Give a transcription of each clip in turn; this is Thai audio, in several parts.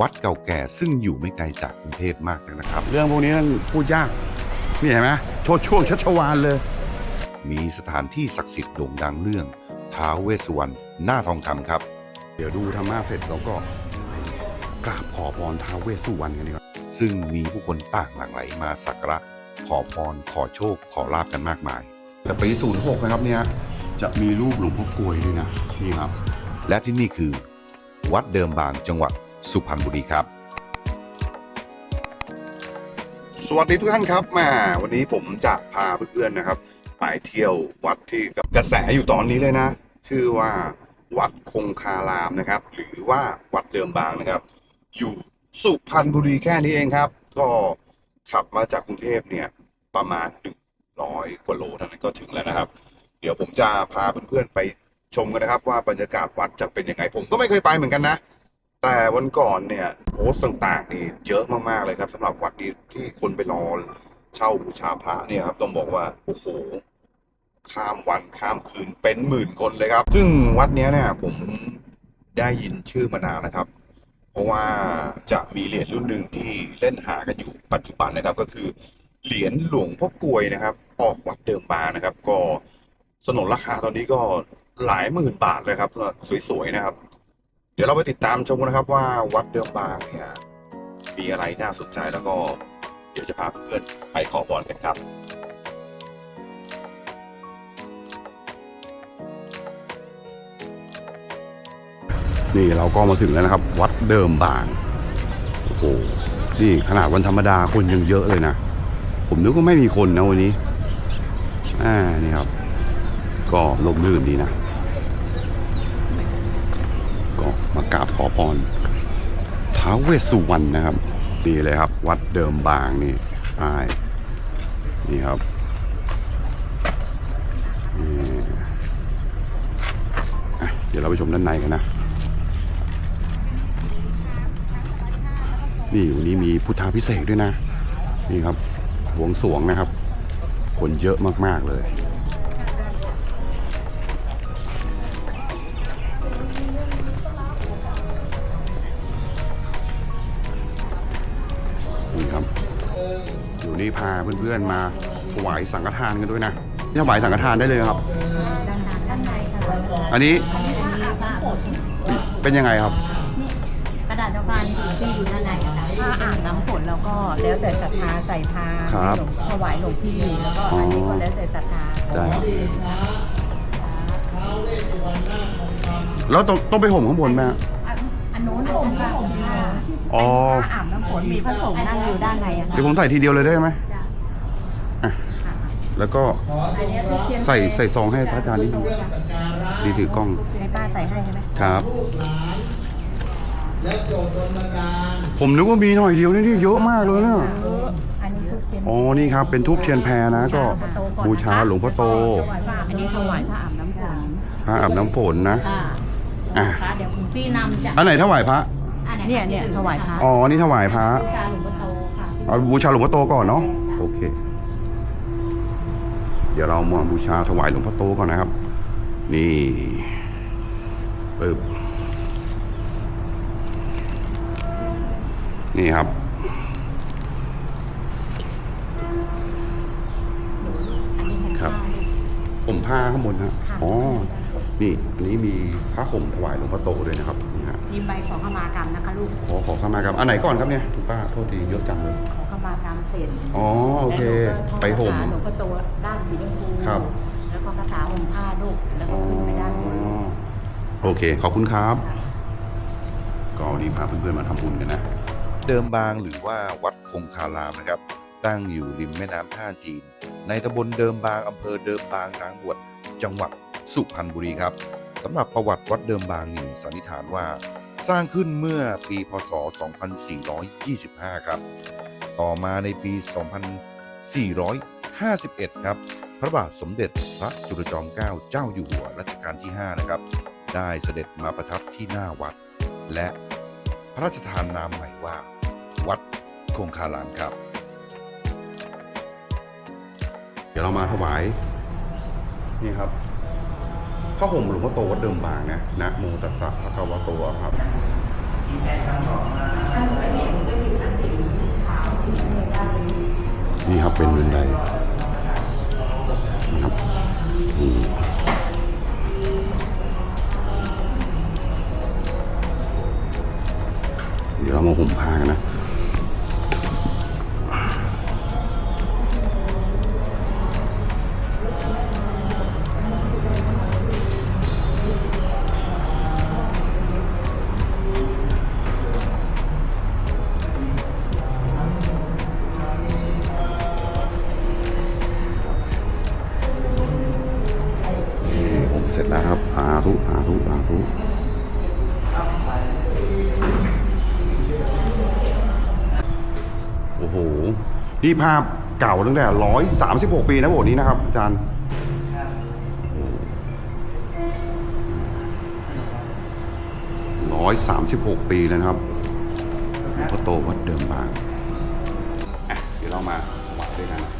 วัดเก่าแก่ซึ่งอยู่ไม่ไกลจากกรุงเทพมากนักนะครับ เรื่องพวกนี้นั่นพูดยากนี่เห็นไหมโชดช่วงชัชวานเลย มีสถานที่ศักดิ์สิทธิ์โด่งดังเรื่องท้าวเวสสุวรรณหน้าทองคำครับ เดี๋ยวดูธรรมะเสร็จเราก็กราบขอพรท้าวเวสสุวรรณกันดีกว่าซึ่งมีผู้คนต่างหลั่งไหลมาสักการะขอพรขอโชค ขอลาบกันมากมาย แต่ปี 06 นะครับเนี่ยจะมีรูปหลวงพ่อกลวยด้วยนะนี่ครับ และที่นี่คือ วัดเดิมบางจังหวัด สุพรรณบุรีครับ สวัสดีทุกท่านครับแมาวันนี้ผมจะพาเพื่อนๆนะครับ ไปเที่ยววัดที่กับกระแสอยู่ตอนนี้เลยนะ ชื่อว่าวัดคงคารามนะครับ หรือว่าวัดเดิมบางนะครับ อยู่สุพรรณบุรีแค่นี้เองครับ ก็ขับมาจากกรุงเทพเนี่ยประมาณหนึ่งร้อยกว่าโลเท่านั้นก็ถึงแล้วนะครับ เดี๋ยวผมจะพาเพื่อนๆไปชมกันนะครับ ว่าบรรยากาศวัดจะเป็นยังไงผมก็ไม่เคยไปเหมือนกันนะ แต่วันก่อนเนี่ยโพสต์ต่างๆนี่เยอะมากๆเลยครับสำหรับวัดนี้ที่คนไปรอเช่าบูชาพระเนี่ยครับต้องบอกว่าโอ้โหข้ามวันข้ามคืนเป็นหมื่นคนเลยครับ ซึ่งวัดเนี้ยเนี่ยผมได้ยินชื่อมานานนะครับ เพราะว่าจะมีเหรียญรุ่นหนึ่งที่เล่นหากันอยู่ปัจจุบันนะครับ ก็คือเหรียญหลวงพ่อกวยนะครับ ออกวัดเดิมบานะครับ ก็สนนราคาตอนนี้ก็หลายหมื่นบาทเลยครับสวยๆนะครับ ดี๋ยวเราไปติดตามชมกันนะครับว่าวัดเดิมบางเนี่ยมีอะไรน่าสนใจแล้วก็เดี๋ยวจะพาเพื่อนไปขอพรกันครับนี่เราก็มาถึงแล้วนะครับ วัดเดิมบางโอ้โหนี่ขนาดวันธรรมดาคนยังเยอะเลยนะ ผมนึกว่าไม่มีคนนะวันนี้อ่านี่ครับ ก็ลมลื่นดีนะ ก็มากราบขอพรท้าวเวสสุวรรณนะครับ นี่เลยครับ วัดเดิมบางนี่ใช่นี่ครับเดี๋ยวเราไปชมด้านในกันนะ นี่วันนี้มีพุทธาพิเศษด้วยนะ นี่ครับบวงสวงนะครับ คนเยอะมาก ๆ เลย พาเพื่อนๆมาถวายสังฆทานกันด้วยนะถวายสังฆทานได้เลยครับ ด้านหน้าด้านในค่ะอันนี้อันนี้ผ้าอาบน้ำฝนเป็นยังไงครับ นี่กระดาษดอกบานที่อยู่ด้านในอะค่ะผ้าอาบน้ำฝนแล้วก็แล้วแต่ศรัทธาใส่พาครับหลวงถวายหลวงพี่แล้วก็อันนี้ก็แล้วแต่ศรัทธาได้ครับ แล้วต้องต้องไปห่มข้างบนไหมฮะ อันอันนู้นอาจจะผ้าห่มผ้าอ๋อ ผ้าอาบน้ำฝนมีพระสงฆ์นั่งอยู่ด้านในอะค่ะเดี๋ยวผมใส่ทีเดียวเลยได้ไหมจ้ะอะค่ะ แล้วก็อันนี้ทูบเทียนใส่ใส่ซองให้พระอาจารย์นิดนึงดีถือกล้องให้ป้าใส่ให้ใช่ไหมครับผมนึกว่ามีหน่อยเดียวนี่นี่เยอะมากเลยนะเอออันนี้ทูบเทียนอ๋อ นี่ครับ เป็นทูบเทียนแพรนะก็บูชาหลวงพ่อโตถวายผ้าอันนี้ถวายผ้าอาบน้ำฝนพระอาบน้ำฝนนะค่ะอะพระเดี๋ยวคุณพี่นำจะอันไหนถวายพระเนี่ยเนี่ยถวายพระ อ๋อ นี่ถวายพระบูชาหลวงพ่อโตค่ะเอาบูชาหลวงพ่อโตก่อนเนาะ โอเคเดี๋ยวเรามาบูชาถวายหลวงพ่อโตก่อนนะครับ นี่ปึ๊บนี่ครับ ครับผมผ้าข้างบนฮะค่ะอ๋อ นี่อันนี้มีผ้าห่มถวายหลวงพ่อโตด้วยนะครับนี่ฮะมีใบขอขมากรรมนะคะลูกขอขอเข้ามาครับอันไหนก่อนครับเนี่ยคุณป้าโทษทีเยอะจังเลย ขอขมากรรมเสร็จอ๋อโอเคแล้วหนูก็ท่องไปห่มคาถาหลวงพ่อโตด้านสีชมพูครับ แล้วก็คาถาห่มผ้าลูกแล้วก็ขึ้นไปด้านบนอ๋อโอเค ขอบคุณครับ ก็วันนี้พาเพื่อนๆมาทำบุญกันนะ เดิมบางหรือว่าวัดคงคารามนะครับ ตั้งอยู่ริมแม่น้ำท่าจีน ในตำบลเดิมบางอำเภอเดิมบางนางบวชจังหวัด สุพรรณบุรีครับสำหรับประวัติวัดเดิมบางนี่สันนิษฐานว่า สร้างขึ้นเมื่อปีพศ 2425 ครับ ต่อมาในปี 2451 ครับ พระบาทสมเด็จพระจุลจอมเกล้าเจ้าอยู่หัวรัชกาลที่ 5 นะครับ ได้เสด็จมาประทับที่หน้าวัด และพระราชทานนามใหม่ว่า วัดคงคารามครับ เดี๋ยวเรามาถวายนี่ครับ พระห่มหลวงพ่อโตวัดเดิมบางนะนะโมตัสะพระกวโตครับนี่ครับเป็นบันไดนะครับเดี๋ยวเรามาห่มผ้ากันนะ นี่ภาพเก่าตั้งแต่ร้อยสามสิบหกปีนะโบสถ์นี้นะครับ อาจารย์ร้อยสามสิบหกปีแล้วนะครับหลวงพ่อโตวัดเดิมบางอะเดี๋ยวเรามาวัดด้วยกันนะ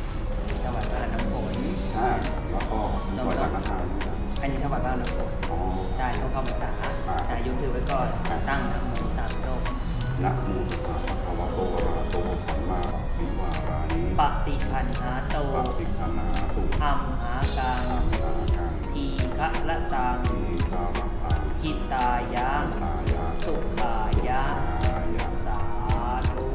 ถวายพระน้ำฝนอ่าแล้วก็ถวายสังฆทานนะครับอันนี้ถวายพระน้ำฝนอ๋อใช่ต้องเข้าพรรษาอ่าใช่ยกถือไว้ก่อนตั้งนะโมสามจบนะโมตัสสะภะคะ วะโตอะระหะโตสัมมาสัมพุทธัสสะนิปฏิพันหาโตปฏิคันหาตุอัมหากังอัมหากังทีฆะละตังทีกามังคังหิตายะตายะสุขายะสาธุ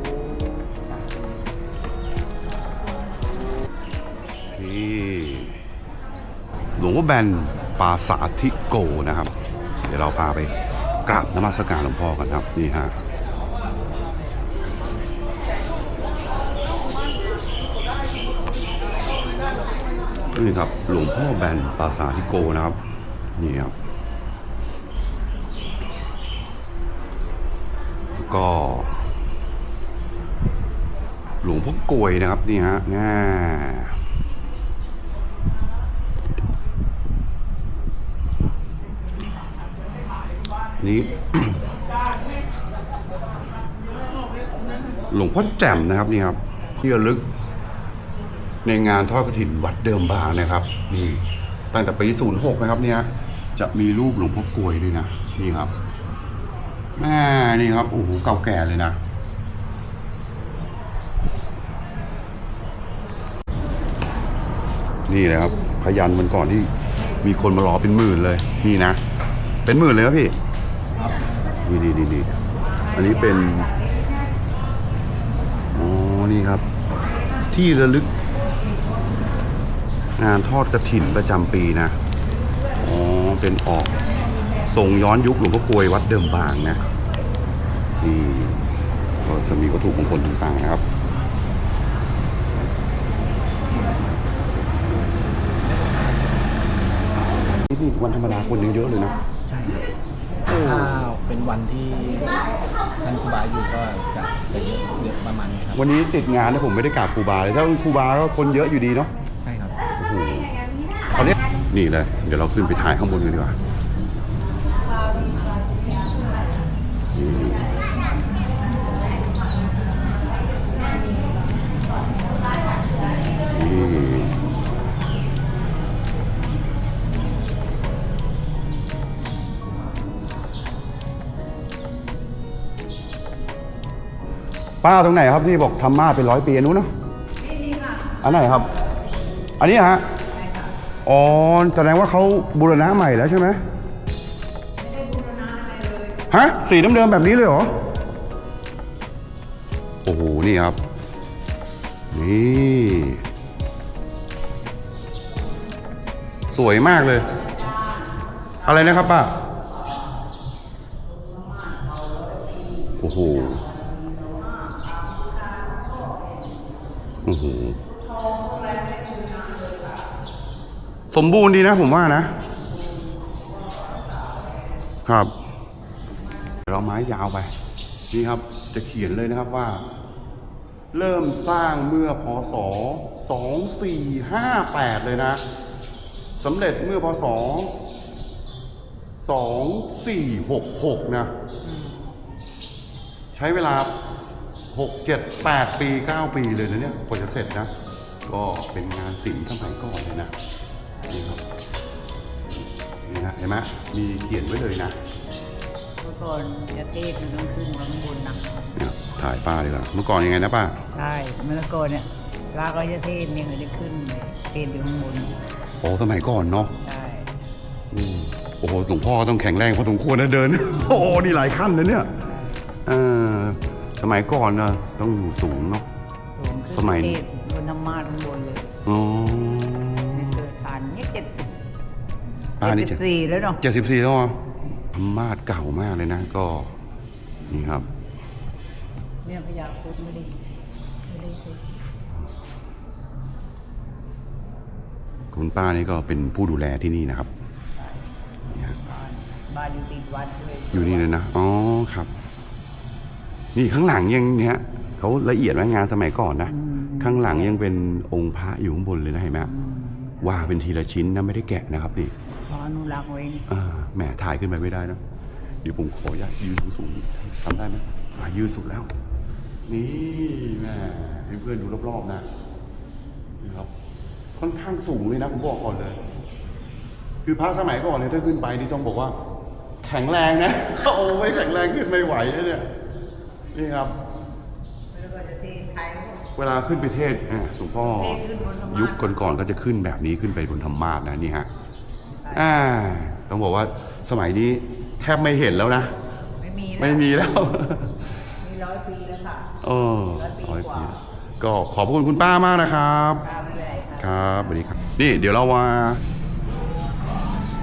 ที่หลวงพ่อแบนปาสาธิโกนะครับ เดี๋ยวเราพาไปกราบนมัสการหลวงพ่อกันครับ นี่ฮะ นี่ครับ หลวงพ่อแบนปราสาทิโกนะครับ นี่ครับ ก็ หลวงพ่อกวยนะครับ นี่ฮะแน่นี่หลวงพ่อแจ่มนะครับนี่ครับที่ระลึก ในงานทอดกระถิ่นวัดเดิมบางนะครับ นี่ตั้งแต่ปี06นะครับเนี่ยจะมีรูปหลวงพ่อกลวยด้วยนะนี่ครับแม่นี่ครับโอ้โหเก่าแก่เลยนะนี่เลยครับพยันมันก่อนที่มีคนมารอเป็นหมื่นเลย นี่นะ เป็นหมื่นเลยครับพี่นี่นี่นี่นี่อันนี้เป็นอ๋อนี่ครับ ที่ระลึก งานทอดกระถิ่นประจำปีนะ อ๋อ เป็นออกทรงย้อนยุคหลวงพ่อกลวยวัดเดิมบางนะนี่ก็จะมีวัตถุมงคลต่างๆนะครับนี่วันธรรมดาคนยังเยอะเลยนะ ใช่ครับถ้าเป็นวันที่ท่านครูบาอยู่ก็จะจะเยอะเยอะประมาณนี้ครับ วันนี้ติดงานนะผมไม่ได้กราบครูบาเลย ถ้าครูบาก็คนเยอะอยู่ดีเนาะ ใช่ครับ โอ้โห เขาเรียกนี่เลย เดี๋ยวเราขึ้นไปถ่ายข้างบนกันดีกว่านี่นี่ป้าตรงไหนครับที่บอกทำมาเป็นร้อยปีอนนู้นเนาะอันไหนครับ อันนี้ฮะ อ๋อแสดงว่าเขาบูรณะใหม่แล้วใช่ไหมฮะสีเดิมๆแบบนี้เลยเหรอ โอ้โห นี่ครับ นี่ สวยมากเลย อะไรนะครับป้าโอ้โหโอ้โห สมบูรณ์ดีนะผมว่านะ ครับเราไม้ยาวไป นี่ครับ จะเขียนเลยนะครับว่า เริ่มสร้างเมื่อพศ 2458 เลยนะสำเร็จเมื่อพศ 2466 นะ ใช้เวลา 6 7 8 ปี 9 ปีเลยนะเนี่ยกว่าจะเสร็จนะ ก็เป็นงานศิลป์สมัยก่อนเลยนะ นี่ครับนี่นะเห็นไหมมีเขียนไว้เลยนะเมื่อก่อนจะเทศมันต้องขึ้นข้างบนนะเนี่ยถ่ายป้าดีกว่าเมื่อก่อนยังไงนะป้าใช่เมื่อก่อนเนี่ยลากราชเทศเนี่ยเขาจะขึ้นเทศอยู่ข้างบนโอ้สมัยก่อนเนาะใช่อืมโอ้โหหลวงพ่อต้องแข็งแรงพอสมควรนะเดิน โอ้โหนี่หลายขั้นนะเนี่ยเออสมัยก่อนนะต้องอยู่สูงเนาะ สูงขึ้นสมัย เทศ อ่านี่เจ็ดสิบสี่แล้วเนาะเจ็ดสิบสี่แล้วเหรอธรรมาสเก่ามากเลยนะ ก็นี่ครับ เนี่ยพญาครุดไม่ได้ไม่ได้ซื้อคุณป้านี่ก็เป็นผู้ดูแลที่นี่นะครับนี่ฮะบ้านบ้านอยู่ติดวัดเลยอยู่นี่เลยนะอ๋อครับ นี่ข้างหลังยังเนี่ยเขาละเอียดไว้งานสมัยก่อนนะอืมข้างหลังยังเป็นองค์พระอยู่ข้างบนเลยนะเห็นไหมอืมว่าเป็นทีละชิ้นนะไม่ได้แกะนะครับนี่ข ออนุรักษ์ไว้นี่อ่าแหมถ่ายขึ้นไปไม่ได้นะเดี๋ยวผมขออนุญาตยืนสูงๆทำได้ไหมอ่ายืนสุดแล้ว นี่แหม่ให้เพื่อนดูรอบๆนะนะครับ ค่อนข้างสูงเลยนะผมบอกก่อนเลย คือพระสมัยก่อนเนี่ยถ้าขึ้นไปนี่ต้องบอกว่า แข็งแรงนะโอ้ไม่แข็งแรงขึ้นไม่ไหวนะเนี่ยนี่ครับแล้วก็จะเทศไทยเวลาขึ้นไปเทศอะหลวงพ่อเทศขึ้นบนธรรมาสยุคก่อนๆก็จะขึ้นแบบนี้ขึ้นไปบนธรรมาสนะนี่ฮะ อ่าต้องบอกว่าสมัยนี้แทบไม่เห็นแล้วนะ ไม่มีแล้วไม่มีแล้ว มีร้อยปีแล้วค่ะเออร้อยปีร้อยกปีว่าก็ขอบคุณคุณป้ามากนะครับตามไม่ได้คค่ะรับสวัสดีครับ นี่เดี๋ยวเรามา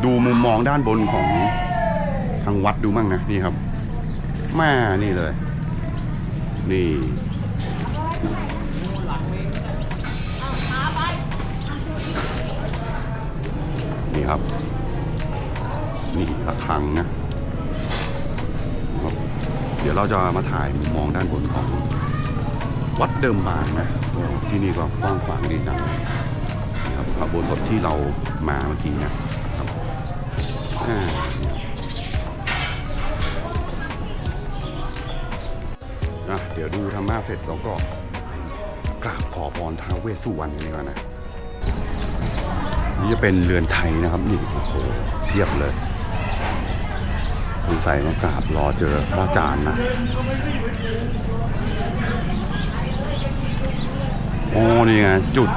ดูมุมมองด้านบนของทางวัดดูมั่งนะนี่ครับแม่นี่เลย นี่ นี่ครับ นี่ระฆังนะเดี๋ยวเราจะมาถ่ายมุมมองด้านบนของวัดเดิมบางนะที่นี่ก็กว้างขวางดีจังนะครับพระโบสถที่เรามาเมื่อกี้นะครับอ่าอะเดี๋ยวดูธรรมะเสร็จเราก็กราบขอพรท้าวเวสสุวรรณกันดีกว่านะ นี่จะเป็นเรือนไทยนะครับนี่โอ้โหเพียบเลยสงสัยมากราบรอเจอพระอาจารย์นะโอ้นี่ไงจุด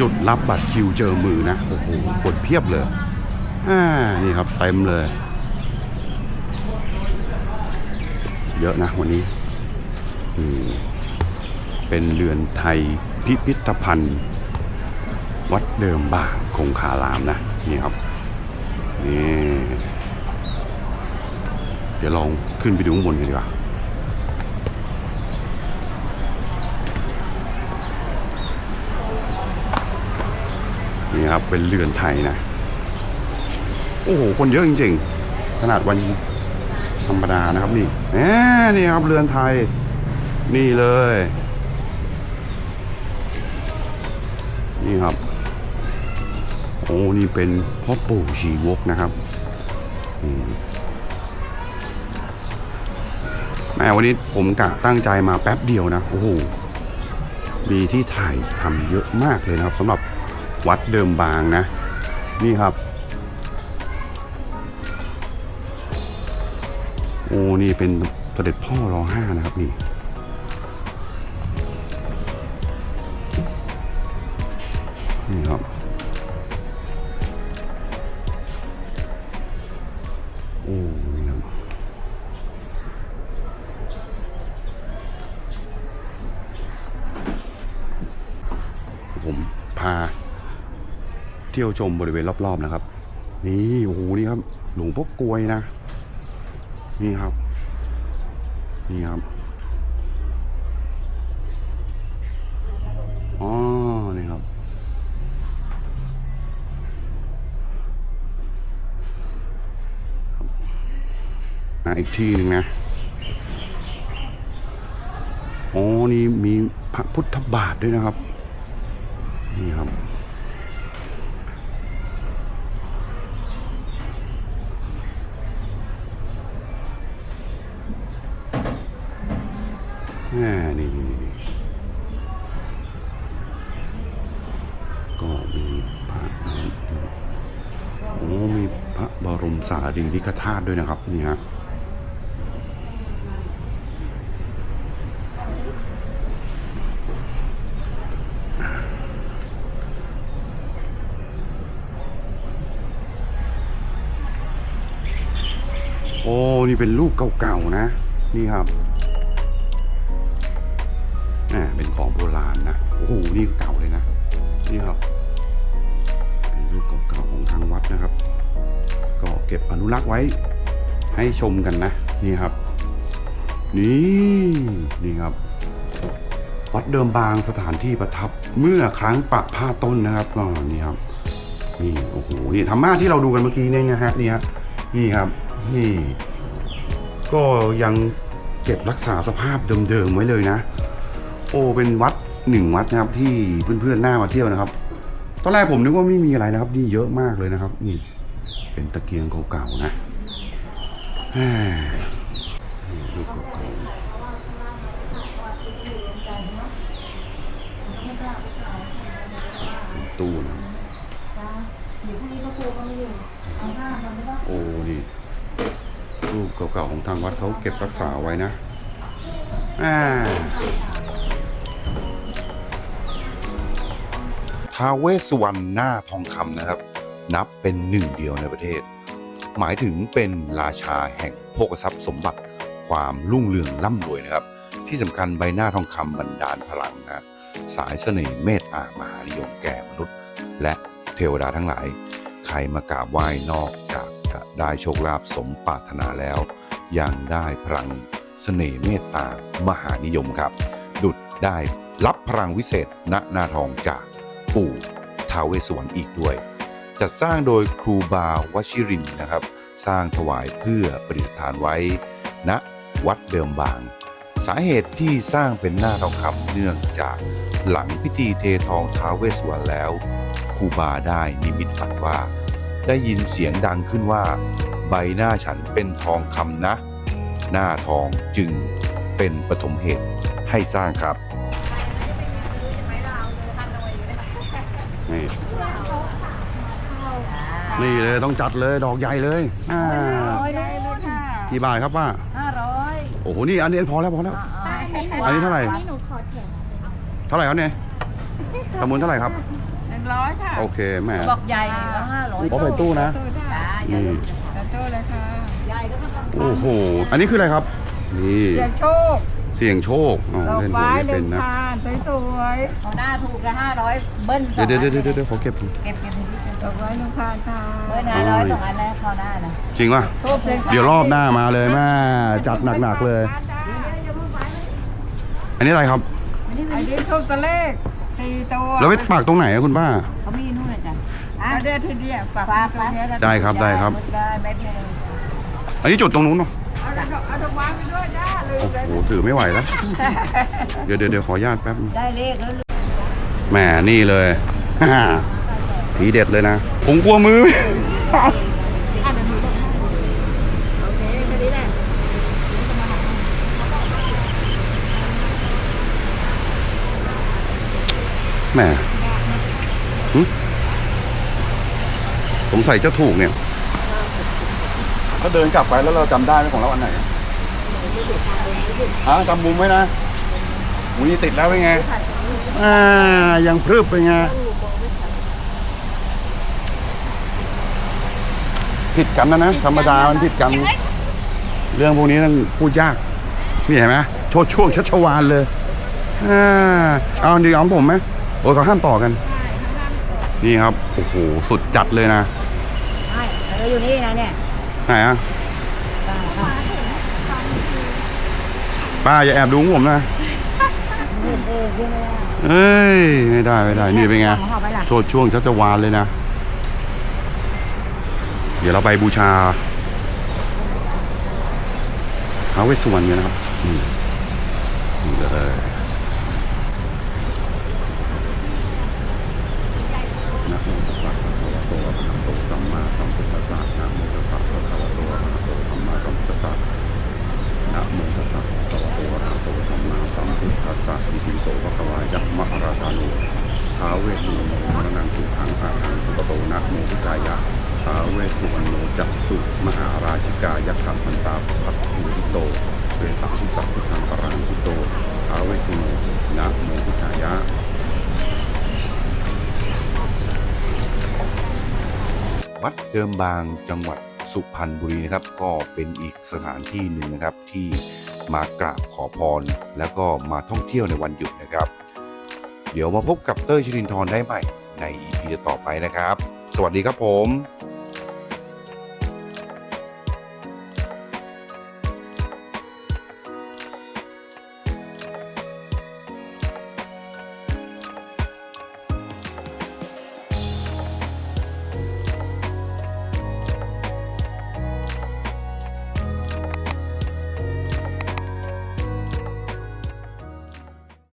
จุดรับบัตรคิวเจอมือนะโอ้โหคนเพียบเลยอ่านี่ครับเต็มเลย เยอะนะวันนี้เป็นเรือนไทย พิพิธภัณฑ์ วัดเดิมบางคงคารามนะนี่ครับนี่เดี๋ยวลองขึ้นไปดูข้างบนกันดีกว่านี่ครับเป็นเรือนไทยนะ โอ้โห คนเยอะจริงๆ ขนาดวันธรรมดานะครับนี่แหมนี่ครับเรือนไทย นี่เลย นี่ครับ โอ้นี่เป็นพ่อปู่ชีวกนะครับแม่วันนี้ผมกะตั้งใจมาแป๊บเดียวนะโอ้โหมีที่ถ่ายทำเยอะมากเลยนะครับสำหรับวัดเดิมบางนะ นี่ครับ โอ้นี่เป็นเสด็จพ่อรอห้านะครับนี่ นี่ครับ โอ้นี่ครับผมพา เที่ยวชมบริเวณรอบๆนะครับ นี่โอ้โหนี่ครับ หลวงพ่อกลวยนะ นี่ครับ นี่ครับ อ๋อ นี่ครับ อีกที่หนึ่งนะอ๋อนี่มีพระพุทธบาทด้วยนะครับ นี่ครับ นี่นี่นี่ก็มีพระโอ้มีพระบรมสารีริกธาตุด้วยนะครับ นี่ฮะ โอ้ นี่เป็นรูปเก่าๆนะ นี่ครับแหมเป็นของโบราณนะ โอ้โห นี่เก่าเลยนะ นี่ครับ เป็นรูปเก่าๆของทางวัดนะครับ ก็เก็บอนุรักษ์ไว้ให้ชมกันนะ นี่ครับ นี่ นี่ครับ วัดเดิมบางสถานที่ประทับเมื่อครั้งปะผ้าต้นนะครับก็นี่ครับ นี่ โอ้โห นี่ธรรมะที่เราดูกันเมื่อกี้เนี่ยนะฮะ นี่ฮะ นี่ครับ นี่ ก็ยังเก็บรักษาสภาพเดิมๆไว้เลยนะ โอ้เป็นวัดหนึ่งวัดนะครับที่เพื่อนๆหน้ามาเที่ยวนะครับ ตอนแรกผมนึกว่าไม่มีอะไรนะครับ นี่เยอะมากเลยนะครับ นี่เป็นตะเกียงเก่าๆนะแหม่นี่รูปเก่าๆตู้นะโอ้นี่ รูปเก่าๆของทางวัดเขาเก็บรักษาไว้นะอ่าท้าเวสวรรณหน้าทองคำนะครับ นับเป็นหนึ่งเดียวในประเทศ หมายถึงเป็นราชาแห่งโภคทรัพย์สมบัติ ความรุ่งเรืองร่ำรวยนะครับ ที่สำคัญใบหน้าทองคำบันดาลพลังนะสายเสน่ห์เมตตามหานิยมแก่มนุษย์ และเทวดาทั้งหลาย ใครมากราบไหว้นอกจาก จะได้โชคลาภสมปรารถนาแล้ว ยังได้พลังเสน่ห์เมตตามหานิยมครับ ดุดได้รับพลังวิเศษณหน้าทองจากปู่ท้าวเวสสวรรณอีกด้วย จัดสร้างโดยครูบาวชิรินนะครับ สร้างถวายเพื่อประดิษฐานไว้ณวัดเดิมบาง สาเหตุที่สร้างเป็นหน้าทองคำเนื่องจากหลังพิธีเททองท้าวเวสสวรรณแล้วครูบาได้นิมิตฝันว่า ได้ยินเสียงดังขึ้นว่า ใบหน้าฉันเป็นทองคำนะ หน้าทองจึงเป็นปฐมเหตุให้สร้างครับนี่นี่เลยต้องจัดเลยดอกใหญ่เลยอ่าร้อยได้เลยค่ะกี่บาทครับป้าห้าร้อยโอ้โหนี่อันนี้พอแล้วพอแล้ว อันนี้เท่าไหร่ เท่าไหร่ครับเนี่ยจำนวนเท่าไหร่ครับหนึ่ง ร้อยค่ะโอเคแหมบอกใหญ่ก็ห้าร้อยโอ้ใส่ตู้นะ ตู้ค่ะนี่ใส่ตู้เลยค่ะโอ้โห อันนี้คืออะไรครับ นี่เสียงโชคเสี่ยงโชคอ๋อดอกเล่นหวยไม้ไม่หเป็นึ่นงนะ พานสวยของหน้าถูกละห้าร้อยเบิ้ลสองเดี๋ยวเดี๋ยวอันเดี๋ยวเดี๋ยวขอเก็บเก็บเก็บให้พี่ๆดอกไม้หนึ่งพานค่ะเบิ้ลห้าร้อยสองอันแล้วเข้าหน้านะจริงป่ะ ทูบเสียงเดี๋ยวรอบหน้ามาเลยแม่จัดหนักๆเลย อันนี้อะไรครับอันนี้ทูบตัวเลข สี่ตัวแล้วไปปักตรงไหนอะคุณป้า เขามีนู่นเลยจ้ะอันเดียวทีเดียวฝากฝากตรงเนี้ยนะได้ครับได้ครับ ได้ไม่แพงอันนี้จุดตรงนู้นเนาะเอาดอกเอาดอกไม้ไปด้วยจ้าลืมโอ้เลยโหถือไม่ไหวแล้ว เดี๋ยวเดี๋ยวเดี๋ยวขออนุญาตแป๊บได้เลขแล้วแหมนี่เลย ทีเด็ดเลยนะ ผมกลัวมือ แหมหึสงสัยจะถูกเนี่ย ถ้าเดินกลับไปแล้วเราจำได้ไหมของเราอันไหนฮะจำมุมไว้นะมุยติดแล้วเป็นไง อ่า ยังพรึบเป็นไง ผิดกันนะนะ ธรรมดามันผิดกัน เรื่องพวกนี้ต้องพูดยาก นี่เห็นไหมโชดช่วงชัชวานเลย อ่า เอาดีเอาของผมไหม โอ้ยเขาห้ามต่อกันนี่ครับ โอ้โห สุดจัดเลยนะ ใช่เราอยู่นี่นะเนี่ยไหนอะป้าอย่าแอบดูของผมนะเอ้ย ไม่ได้ไม่ได้ นี่เป็นไง ของเขาไปล่ะโชดช่วงชัชวานเลยนะ เดี๋ยวเราไปบูชาท้าวเวสสุวรรณกันนะครับอืมนี่เลย นะโมตัสสะภะคะวะโตอะระหะโตสัมมาสัมพุทธัสสะนะโมตัสสะภะคะวะโตอะระหะโตสัมมาสัมพุทธัสสะนะโมตัสสะภะคะวะโตอะระหะโตสัมมาสัมพุทธัสสะอิติปิโสภะคะวายะมะราชานุท้าเวสุวรรณโนมรณังสุขังอาหังสุปโตนะโมพุทธายะท้าเวสุวรรณโนจักตุมหาราชิกายักขันพันตาพัทธุริโตเวสาชิสัพพุทธังปรังพุโตท้าเวสุวรรณโนนะโมพุทธายะ วัดเดิมบางจังหวัดสุพรรณบุรีนะครับ ก็เป็นอีกสถานที่หนึ่งนะครับ ที่มากราบขอพร แล้วก็มาท่องเที่ยวในวันหยุดนะครับ เดี๋ยวมาพบกับเต้ยชรินทร์ได้ใหม่ใน EP ต่อไปนะครับ สวัสดีครับผม